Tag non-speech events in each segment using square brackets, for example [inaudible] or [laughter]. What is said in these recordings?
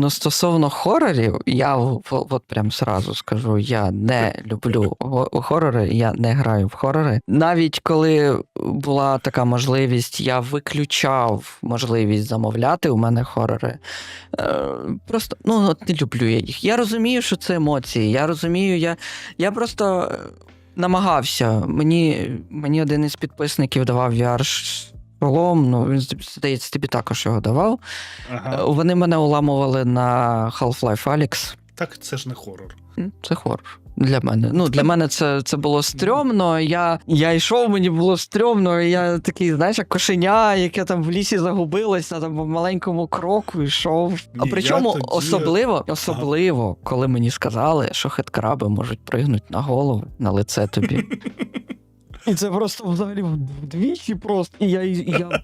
Ну, стосовно хорорів, я от прям сразу скажу: я не люблю хорори, я не граю в хорори. Навіть коли була така можливість, я виключав можливість замовляти у мене хорори. Е, Просто ну от не люблю я їх. Я розумію, що це емоції. Я розумію, я, я просто е, намагався. Мені, мені один із підписників давав VR шолом, ну він здається, тобі також його давав. Ага. Е, Вони мене уламували на Half-Life Alyx. Так це ж не хорор. Це хорор. Для мене. Ну, для мене це, це було стрьомно. Я, я йшов, мені було стрьомно. і Я такий, знаєш, як кошеня, яке там в лісі загубилось, на там по маленькому кроку йшов. А причому тоді- особливо, особливо, коли мені сказали, що хеткраби можуть пригнути на голову, на лице тобі. [laughs] І це просто взагалі вдвічі просто. І я. І я...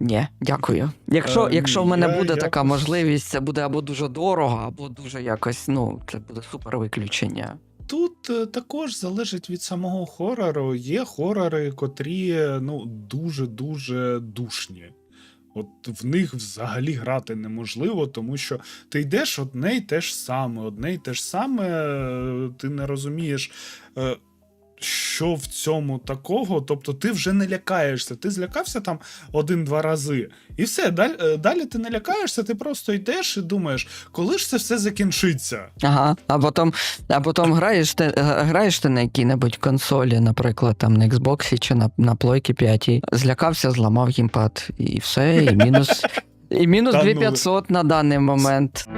Ні, дякую. Якщо, Е, якщо в мене я буде така якось- можливість, це буде або дуже дорого, або дуже якось, ну, це буде супер виключення. Тут е, також залежить від самого хорору. Є хорори, котрі е, ну, дуже-дуже душні. От в них взагалі грати неможливо, тому що ти йдеш одне й те ж саме, одне й те ж саме, е, ти не розумієш, що в цьому такого. Тобто ти вже не лякаєшся. Ти злякався там один-два рази. І все, далі, е, далі ти не лякаєшся, ти просто йдеш і думаєш, коли ж це все закінчиться? Ага. А потім, а потім граєш, ти, граєш ти на якій-небудь консолі, наприклад, там на Xbox чи на, на Плойки 5, злякався, зламав геймпад, і все, і мінус. І мінус ну. 2500 на даний момент.